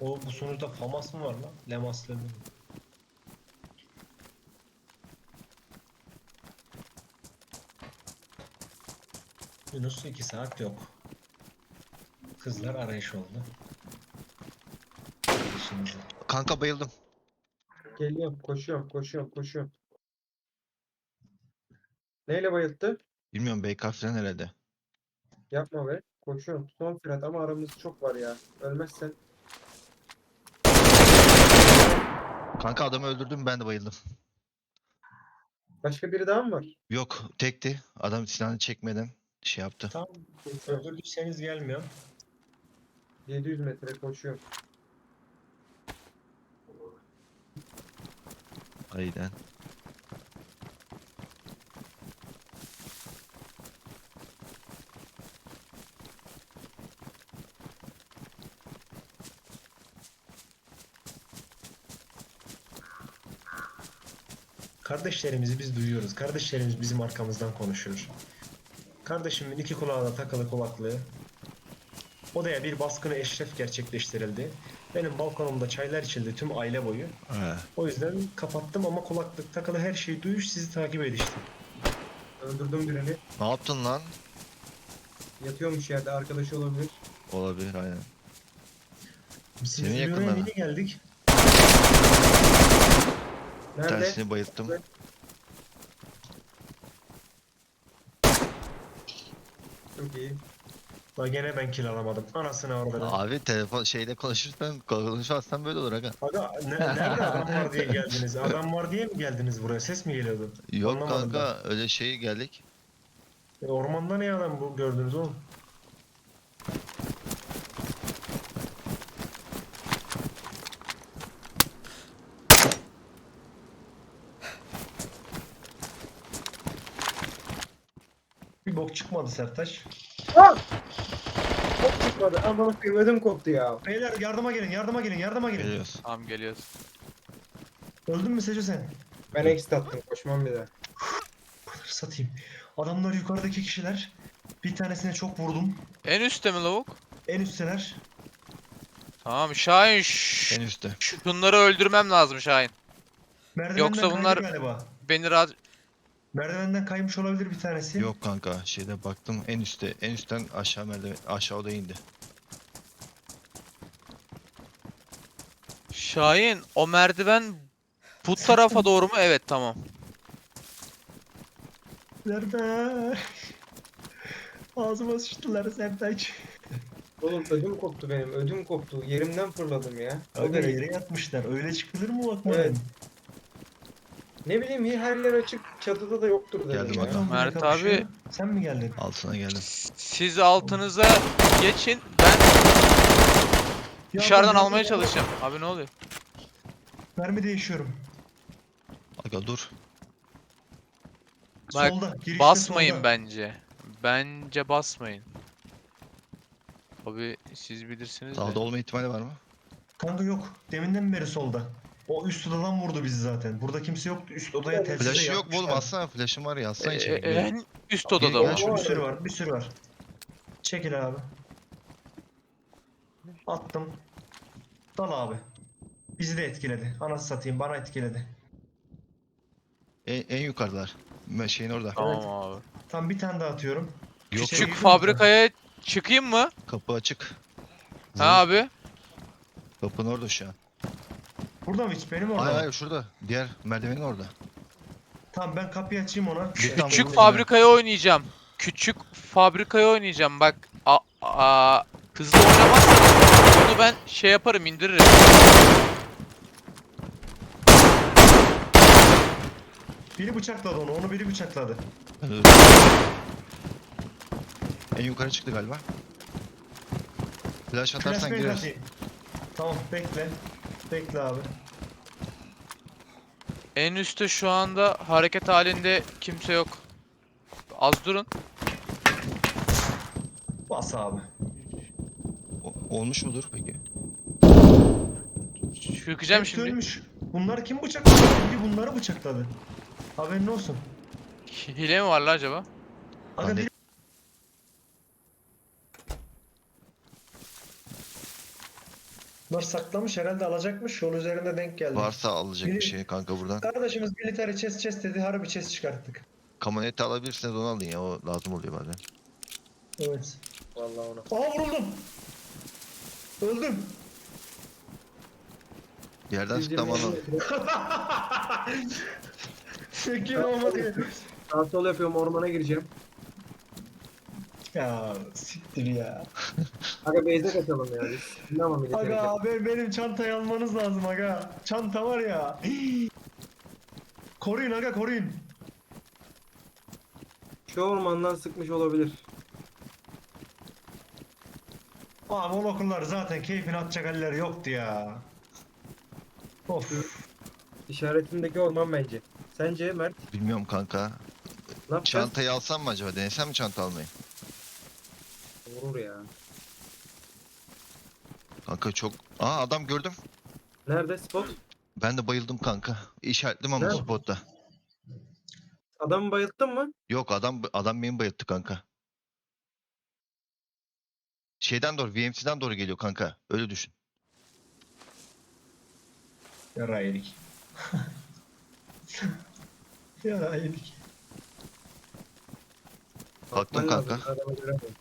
O bu sonuçta FAMAS mı var lan? Lemas mı? Yunus 2 saat yok. Kızlar arayış oldu. Şimdi. Kanka bayıldım. Geliyorum, koşuyorum, koşuyorum, koşuyorum. Neyle bayılttı? Bilmiyorum BK falan herhalde. Yapma be. Koşuyorum. Son Fırat ama aramız çok var ya. Ölmezsen Kanka adamı öldürdüm ben de bayıldım. başka biri daha mı var? Yok tekti. Adam silahını çekmeden şey yaptı. Tamam. Koşuyorum. Öldürdüyseniz gelmiyor. 700 metre koşuyorum. Aynen. Kardeşlerimizi biz duyuyoruz. Kardeşlerimiz bizim arkamızdan konuşuyor. Kardeşimin iki kulağına takılı kulaklığı. Odaya bir baskını eşref gerçekleştirildi. Benim balkonumda çaylar içildi tüm aile boyu. He. O yüzden kapattım ama kulaklık takılı her şeyi duyuş sizi takip ediştim. Öldürdüm birini. Ne yaptın lan? Yatıyormuş yerde arkadaşı olabilir. Olabilir aynen. Senin biz yakınlarına. Yeni geldik. Bir Nerede? tanesini bayılttım. Çok iyi. La gene ben kill alamadım. Anasını orada. Abi telefon şeyde konuşursan konuşmazsan böyle olur aga. Aga ne- nerede adam var diye geldiniz? Adam var diye mi geldiniz buraya? Ses mi geliyordu? Yok Anlamadım kanka öyle şey geldik. E, ormanda ne adam bu gördünüz oğlum? Bir bok çıkmadı Sertaç. Çok çıkmadı. Ama bakayım ödüm koptu ya. Beyler yardıma gelin, yardıma gelin, yardıma gelin. Geliyoruz. Tamam geliyoruz. Öldün mü Seco sen? Ben exit attım. Koşmam bir daha. Buraları satayım. Adamlar yukarıdaki kişiler. Bir tanesine çok vurdum. En üstte mi lavuk? En üstteler. Tamam Şahin şş, En üstte. şunları öldürmem lazım Şahin. Merdivenden Yoksa kaydı bunlar- galiba. Beni rahat... Merdivenden kaymış olabilir bir tanesi. Yok kanka şeyde baktım en üstte. En üstten aşağı merdiven aşağı odaya indi. Şahin o merdiven bu tarafa doğru mu? Evet tamam. Nerede? Ağzıma sıçtılar Sertaç. Oğlum ödüm koptu benim. Ödüm koptu. Yerimden fırladım ya. O derece. yere yatmışlar. Öyle çıkılır mı bakma? Evet. Ne bileyim iyi her yer açık. Çatıda da yoktur dedim Geldim ya. aga. Mert Kapışıyor. abi- Sen mi geldin? Altına geldim. Siz altınıza geçin. Ben dışarıdan Ya, almaya ya, çalışacağım. Abi ne oluyor? Mermi değişiyorum. Aga dur. Bak, solda. Girişte Basmayın solda. bence. Bence basmayın. Abi siz bilirsiniz Sağda de. olma ihtimali var mı? Kanka yok. Deminden beri solda. O üst odadan vurdu bizi zaten. Burada kimse yoktu. Üst odaya telsize Flash'ı yok mu oğlum? yapmışlar. Aslında flash'ım var ya. Aslında Ee, içeri giriyor. en üst odada Gel, var. gel. Bir sürü var. Bir sürü var. Çekil abi. Attım. Dal abi. Bizi de etkiledi. Anası satayım bana etkiledi. En, en yukarıdalar. Me- Şeyin orada. Tamam abi. Tam bir tane daha atıyorum. Yok Küçük yok. Fabrikaya çıkayım mı? Kapı açık. Ha abi. Kapının orada şu an. Burada mı hiç? Benim orada. Hayır mı? hayır şurada. Diğer merdivenin orada. Tamam ben kapıyı açayım ona. Küçük fabrikaya oynayacağım. Küçük fabrikaya oynayacağım. Bak a, a, hızlı oynamazsanız bunu ben şey yaparım indiririm. Biri bıçakladı onu. Onu biri bıçakladı. Öldüm. En yukarı çıktı galiba. Flash atarsan Flashbang gireriz. Tamam bekle. Bekle abi. En üstte şu anda hareket halinde kimse yok. Az durun. Bas abi. O- olmuş mudur peki? Çıkacağım Hepsi şimdi. ölmüş. Bunlar kim bıçakladı? Biri bunları bıçakladı. Haberin olsun. Hile mi var la acaba? Aga Hadi. biri Bunlar saklamış herhalde alacakmış. Yol üzerinde denk geldi. Varsa alacak Biri- bir şey kanka buradan. Kardeşimiz military chest chest dedi. Harbi chest çıkarttık. Kamyoneti alabilirsiniz onu alın ya o lazım oluyor bazen. Evet. Vallahi ona. Aa vuruldum. Öldüm. Yerden alın. metre. Şekil olmadı. Sağ sol yapıyorum ormana gireceğim. ya siktir ya. Aga base'e kaçalım ya biz. Ama military Aga cap. ben, benim çantayı almanız lazım aga. Çanta var ya. koruyun aga koruyun. Şu ormandan sıkmış olabilir. Abi o okullar zaten keyfini atacak halleri yoktu ya. Of. İşaretindeki orman bence. Sence Mert Bilmiyorum kanka. ne yapacağız? Çantayı alsam mı acaba? Denesem mi çanta almayı? Vurur ya. Kanka çok... Aa adam gördüm. Nerede spot? Ben de bayıldım kanka. İşaretledim ama Nerede? spotta. Adamı bayılttın mı? Yok adam adam beni bayılttı kanka. Şeyden doğru, VMC'den doğru geliyor kanka. Öyle düşün. Yara yedik. Yara yedik. Baktım Bakman lazım, kanka. adamı göremiyorum.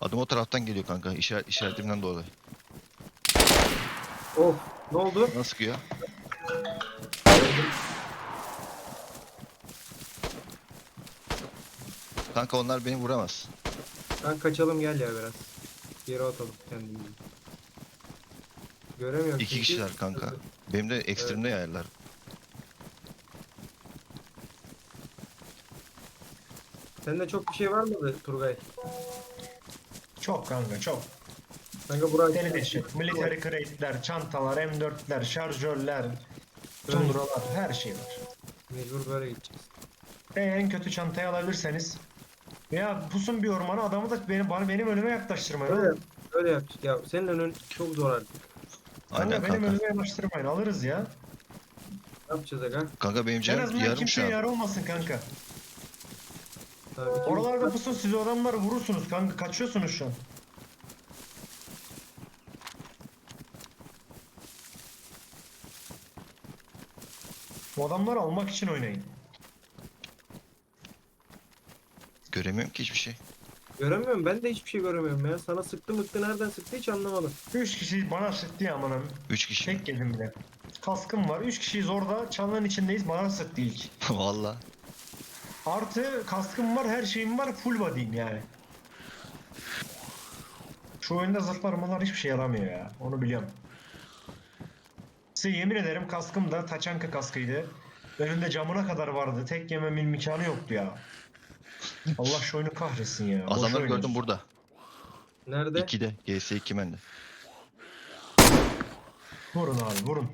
Adım o taraftan geliyor kanka. İşaret, işaretimden doğru. Of ne oldu? Nasıl sıkıyor? Kanka onlar beni vuramaz. Ben kaçalım gel ya biraz. Geri atalım kendimizi. Göremiyorum. İki çünkü- kişiler kanka. Benim de ekstremde yayarlar. Sende çok bir şey var mıydı Turgay? Çok kanka çok. Kanka buraya Deli deşik. Military crate'ler, çantalar, M4'ler, şarjörler, tundralar her şey var. Mecbur böyle gideceğiz. Ve en kötü çantayı alabilirseniz ya pusun bir ormana adamı da benim, bana benim önüme yaklaştırmayın. Öyle, öyle yapacağız. Ya senin önün çok zor artık. Aynen Kanka benim önüme yaklaştırmayın alırız ya. Ne yapacağız aga? Kanka benim En canım azından yarım şu kimseye an. yar olmasın kanka. Tabii ki. Oralarda pusun siz adamları vurursunuz kanka kaçıyorsunuz şu an. Bu adamları almak için oynayın. Göremiyorum ki hiçbir şey. Göremiyorum ben de hiçbir şey göremiyorum ya. Sana sıktı mıktı nereden sıktı hiç anlamadım. 3 kişi bana sıktı ya amanım. Üç kişi. Tek geldim bile. Kaskım var. 3 kişiyiz orada. Çalının içindeyiz. Bana sıktı ilk. Valla. Artı kaskım var, her şeyim var. Full body'im yani. Şu oyunda zırhlar mırlar hiçbir şey yaramıyor ya. Onu biliyorum. Size yemin ederim kaskım da taçanka kaskıydı. Önünde camına kadar vardı. Tek yememin imkanı yoktu ya. Allah şu oyunu kahretsin ya. Boş Adamları oynuyoruz. gördüm burada. Nerede? 2'de. GS2 bende. Vurun abi vurun.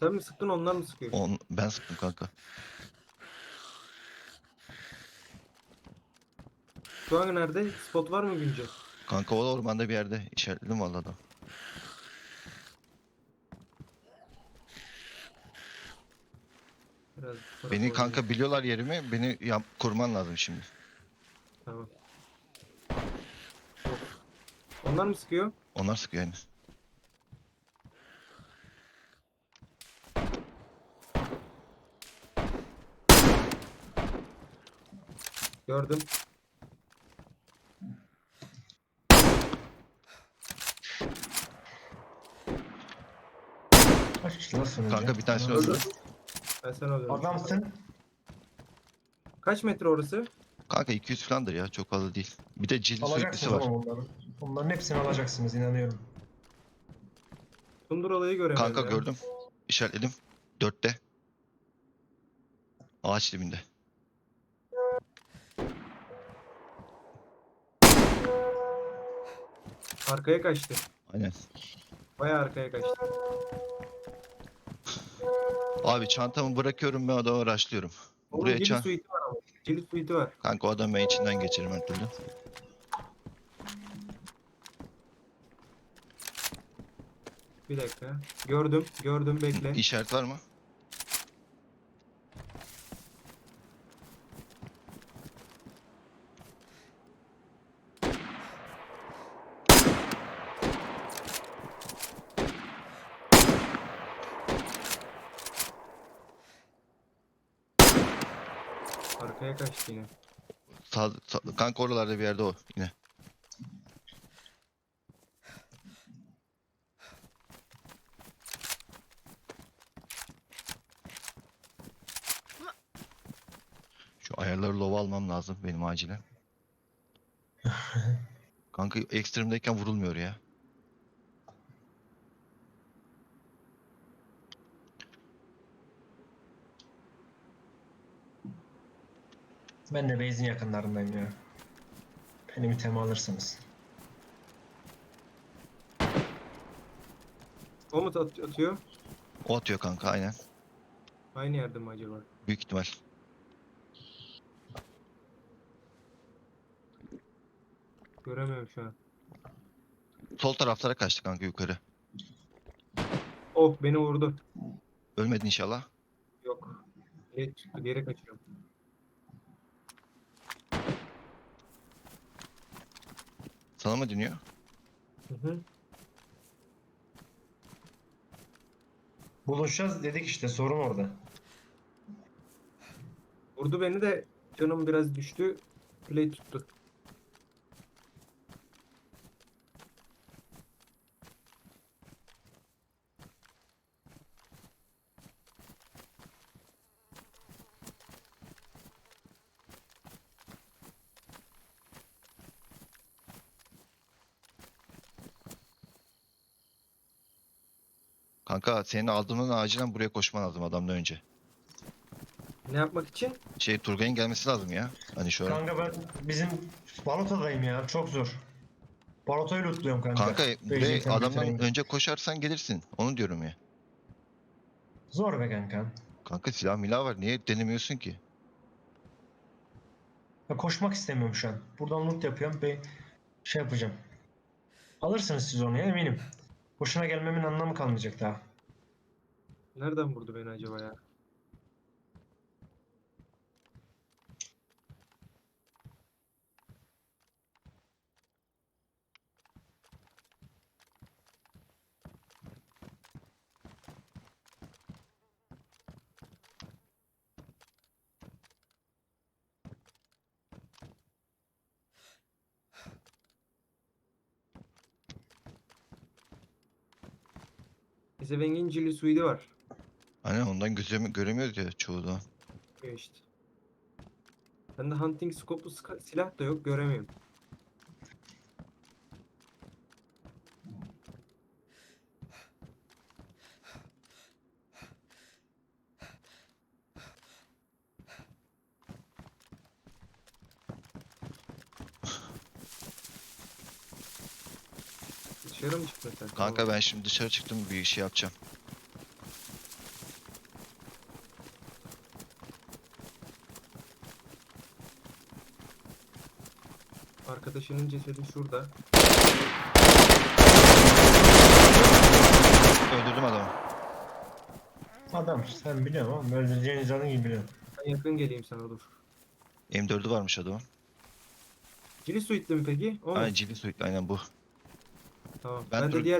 Sen mi sıktın onlar mı sıkıyor? On, ben sıktım kanka. Şu an nerede? Spot var mı güncel? Kanka o da ormanda bir yerde. İşaretledim valla. Biraz tarafa Beni oynayayım. kanka biliyorlar yerimi. Beni yap, kurman lazım şimdi. Tamam. Onlar mı sıkıyor? Onlar sıkıyor yani. Gördüm. Kaç kişi nasıl önce? Kanka bir tanesini Adam- öldürdüm. Ben sana öldürdüm. Adamsın. Kaç metre orası? Kanka 200 falandır ya. Çok fazla değil. Bir de cildi söğütlüsü Alacaksınız var. ama onları. Onların hepsini alacaksınız inanıyorum. Tunduralayı göremedim Kanka ya. gördüm. İşaretledim. Dörtte. Ağaç dibinde. Arkaya kaçtı. Aynen. Baya arkaya kaçtı. Abi çantamı bırakıyorum ben adamı araştırıyorum. Onun Buraya çan... suiti var ama. Cilit suiti var. Kanka o adam ben içinden geçerim her türlü. Bir dakika. Gördüm. Gördüm. Bekle. İşaret var mı? Nereye kaçtı yine? Sağ, sağ- kanka oralarda bir yerde o yine. Şu ayarları lova almam lazım benim acilen. Kanka ekstremdeyken vurulmuyor ya. Ben de base'in yakınlarındayım ya. Benim itemi alırsınız. O mu at- atıyor? O atıyor kanka aynen. Aynı yerde mi acaba? Büyük ihtimal. Göremiyorum şu an. Sol taraflara kaçtı kanka yukarı. Oh beni vurdu. Ölmedin inşallah. Yok. Geri çıktı. Geri kaçıyorum. Sana mı dönüyor? Hı hı. Buluşacağız dedik işte sorun orada. Vurdu beni de canım biraz düştü. Play tuttu. Kanka senin aldığından acilen buraya koşman lazım adamdan önce. Ne yapmak için? Şey Turgay'ın gelmesi lazım ya. Hani şu an. Kanka ben bizim balotadayım ya çok zor. Balotoyu lootluyorum kanka. Kanka buraya itemi adamdan bitireyim. önce koşarsan gelirsin. Onu diyorum ya. Zor be kanka. Kanka silah milah var. Niye denemiyorsun ki? Ya koşmak istemiyorum şu an. Buradan loot yapıyorum ve şey yapacağım. Alırsınız siz onu ya eminim. Boşuna gelmemin anlamı kalmayacak daha. Nereden vurdu beni acaba ya? Ezevengin Cili Suidi var. Hani ondan gözüm göremiyoruz ya çoğu da. Yok işte. Bende hunting scope'lu silah da yok göremiyorum. Dışarı mı çıktın sen? Kanka ben şimdi dışarı çıktım bir şey yapacağım. Arkadaşının cesedi şurada. Öldürdüm adamı. Adam sen biliyorsun ama öldüreceğin insanı gibi biliyorsun. Ben yakın geleyim sana dur. M4'ü varmış adamın. Cili Suite'li mi peki? O mu? Aynen cili suit aynen bu. Tamam. Ben Ben, dur- de diğer